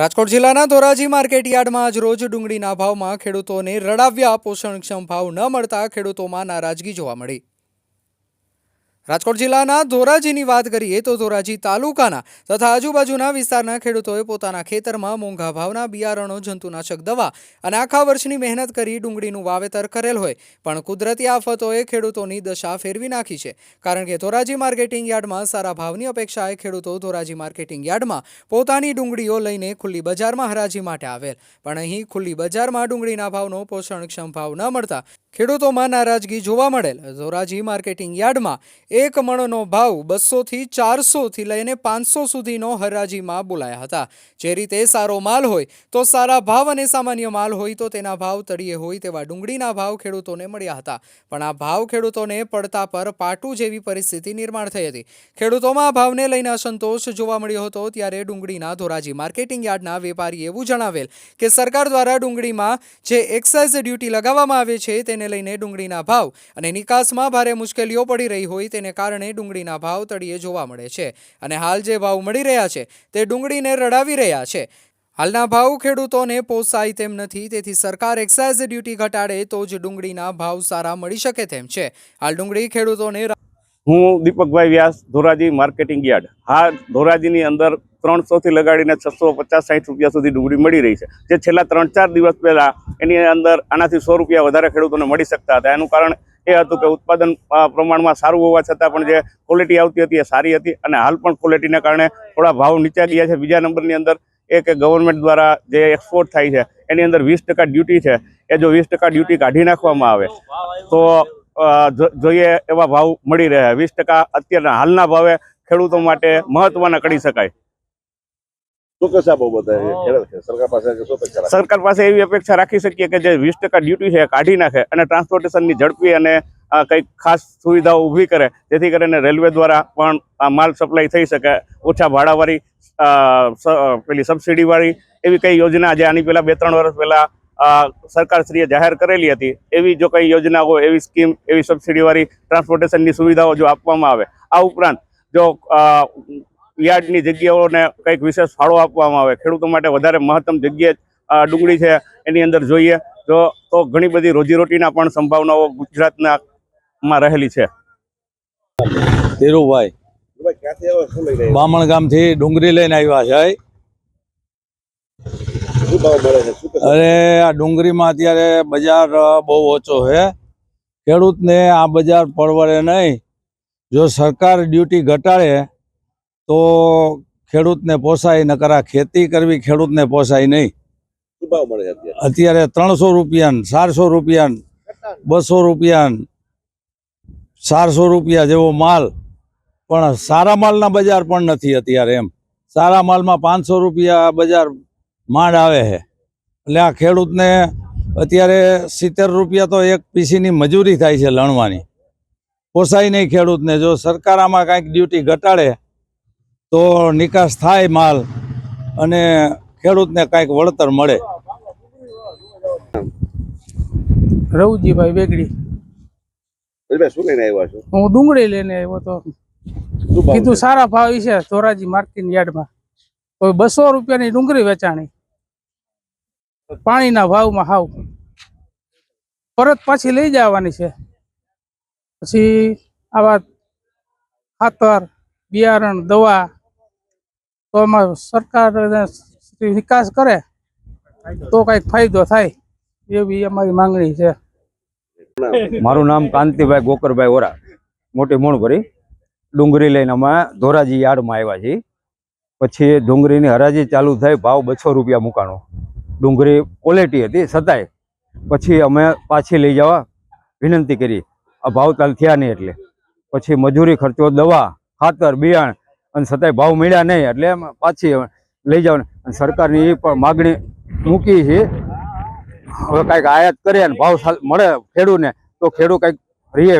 રાજકોટ જિલ્લાના ધોરાજી માર્કેટ યાર્ડમાં આજ રોજ ડુંગળીના ભાવમાં ખેડૂતોને રડાવ્યા પોષણક્ષમ ભાવ ન મળતા ખેડૂતોમાં નારાજગી જોવા મળી. રાજકોટ જિલ્લાના ધોરાજીની વાત કરીએ તો ધોરાજી તાલુકાના તથા આજુબાજુના વિસ્તારના ખેડૂતોએ પોતાના ખેતરમાં મોંઘા ભાવના બિયારણો, જંતુનાશક દવા અને આખા વર્ષની મહેનત કરી ડુંગળીનું વાવેતર કરેલ હોય. પણ કુદરતી આફતોએ ખેડૂતોની દશા ફેરવી નાખી છે. કારણ કે ધોરાજી માર્કેટિંગ યાર્ડમાં સારા ભાવની અપેક્ષાએ ખેડૂતો ધોરાજી માર્કેટિંગ યાર્ડમાં પોતાની ડુંગળીઓ લઈને ખુલ્લી બજારમાં હરાજી માટે આવેલ. પણ અહીં ખુલ્લી બજારમાં ડુંગળીના ભાવનો પોષણક્ષમ ભાવ ન મળતા ખેડૂતોમાં નારાજગી જોવા મળેલ. ધોરાજી માર્કેટિંગ યાર્ડમાં એક મણનો ભાવ બસોથી ચારસોથી લઈને પાંચસો સુધીનો હરાજીમાં બોલાયા હતા. જે રીતે સારો માલ હોય, તો સારા ભાવ અને સામાન્ય માલ હોય તો તેના ભાવ તળિયે હોય તેવા ડુંગળીના ભાવ ખેડૂતોને મળ્યા હતા. પણ આ ભાવ ખેડૂતોને પડતા પર પાટું જેવી પરિસ્થિતિ નિર્માણ થઈ હતી. ખેડૂતોમાં આ ભાવને લઈને અસંતોષ જોવા મળ્યો હતો ત્યારે ડુંગળીના ધોરાજી માર્કેટિંગ યાર્ડના વેપારીએ એવું જણાવેલ કે સરકાર દ્વારા ડુંગળીમાં જે એક્સાઇઝ ડ્યુટી લગાવવામાં આવે છે તેને લઈને ડુંગળીના ભાવ અને નિકાસમાં ભારે મુશ્કેલીઓ પડી રહી હોય તેને કારણે ડુંગળીના ભાવ તળિયે જોવા મળે છે. અને હાલ જે ભાવ મળી રહ્યા છે, તે ડુંગળીને રડાવી રહ્યા છે. હાલના ભાવ ખેડૂતોને પોસાય તેમ નથી, તેથી સરકાર એક્સાઇઝ ડ્યુટી ઘટાડે તો જ ડુંગળીના ભાવ સારા મળી શકે તેમ છે. હાલ ડુંગળી ખેડૂતોને હું દીપકભાઈ વ્યાસ, ધોરાજી માર્કેટિંગ યાર્ડ. હા, ધોરાજીની અંદર ત્રણસોથી લગાડીને છસો પચાસ સાઠ રૂપિયા સુધી ડુંગળી મળી રહી છે. જે છેલ્લા ત્રણ ચાર દિવસ પહેલાં એની અંદર આનાથી સો રૂપિયા વધારે ખેડૂતોને મળી શકતા હતા. એનું કારણ એ હતું કે ઉત્પાદન પ્રમાણમાં સારું હોવા છતાં પણ જે ક્વોલિટી આવતી હતી એ સારી હતી અને હાલ પણ ક્વોલિટીને કારણે થોડા ભાવ નીચા ગયા છે. બીજા નંબરની અંદર એ કે ગવર્મેન્ટ દ્વારા જે એક્સપોર્ટ થાય છે, એની અંદર વીસ ટકા ડ્યુટી છે. એ જો વીસ ટકા ડ્યુટી કાઢી નાખવામાં આવે, તો જોઈએ એવા ભાવ મળી રહે વીસ ટકા અત્યારના હાલના ભાવે ખેડૂતો માટે મહત્વના કરી શકાય. શું આ બાબતે સરકાર પાસે શું અપેક્ષા સરકાર પાસે એવી અપેક્ષા રાખી શકીએ કે જે વીસ ટકા ડ્યુટી છે કાઢી નાખે અને ટ્રાન્સપોર્ટેશનની ઝડપી અને કંઈક ખાસ સુવિધાઓ ઊભી કરે જેથી કરીને રેલવે દ્વારા પણ આ માલ સપ્લાય થઈ શકે. ઓછા ભાડાવાળી પેલી સબસિડીવાળી એવી કઈ યોજના જે આની પહેલાં બે ત્રણ વર્ષ પહેલાં સરકારશ્રીએ જાહેર કરેલી હતી એવી જો કઈ યોજના હોય એવી સ્કીમ એવી સબસિડીવાળી ટ્રાન્સપોર્ટેશનની સુવિધાઓ જો આપવામાં આવે આ ઉપરાંત જો યાર્ડની જગ્યાઓને કંઈક વિશેષ ફાળો આપવામાં આવે. ખેડૂતો માટે વધારે મહત્તમ જગ્યાએ અ, ડુંગળી છે એની અંદર જોઈએ તો તો ઘણી બધી રોજીરોટીના પણ સંભાવનાઓ ગુજરાતના માં રહેલી છે. ધીરુભાઈ બામણ ગામથી ડુંગળી લઈને આવ્યા છે? અરે આ ડુંગળીમાં અત્યારે બજાર બહુ ઓછો છે. ખેડૂતને આ બજાર પરવડે નહીં. જો સરકાર ડ્યુટી ઘટાડે તો ખેડૂતને પોસાય ન કરા ખેતી કરવી ખેડૂતને પોસાય નહીં. અત્યારે? ત્રણસો રૂપિયા ચારસો રૂપિયા બસો રૂપિયા ચારસો રૂપિયા જેવો માલ. પણ સારા માલના બજાર પણ નથી અત્યારે એમ. સારા માલમાં પાંચસો રૂપિયા બજાર માંડ આવે છે. એટલે આ ખેડૂતને અત્યારે સિત્તેર રૂપિયા તો એક પીસીની મજૂરી થાય છે લણવાની. પોસાય નહીં ખેડૂતને. જો સરકાર આમાં કાંઈક ડ્યુટી ઘટાડે તો નિકાસ થાય માલ અને ખેડૂતને કાંઈક વળતર મળે. રવજીભાઈ વેગડી. ભાઈ શું લઈને આવ્યા છો? હું ડુંગળી લઈને આવ્યો તો. કીધું સારા ભાવ છે ધોરાજી માર્કેટ યાર્ડમાં. તો બસો રૂપિયાની ડુંગળી વેચાણી. પાણીના ભાવમાં હાવ. પરત પાછી લઈ જવાની છે. પછી આવા ખાતર બિયારણ દવા તો એમાં સરકાર વિકાસ કરે, તો કંઈક ફાયદો થાય, એવી અમારી માંગણી છે. મારું નામ કાંતિભાઈ ગોકરભાઈ ઓરા, મોટી મૂણભરી. ડુંગળી લઈને અમે ધોરાજી યાર્ડમાં આવ્યા છીએ. પછી ડુંગળીની હરાજી ચાલુ થઈ, ભાવ બસો રૂપિયા મૂકાણો. ડુંગળી ક્વોલિટી હતી છતાંય પછી અમે પાછી લઈ જવા વિનંતી કરી. આ ભાવ તાલ થયા નહીં એટલે. પછી મજૂરી ખર્ચો દવા, ખાતર, બિયાણ અને છતાંય ભાવ મળ્યા નહીં, એટલે પાછી લઈ જાવ અને સરકારની એ પણ માગણી મૂકી છે. હવે કાંઈક આયાત કરે અને ભાવ મળે ખેડૂને, તો ખેડૂત કંઈક રીએ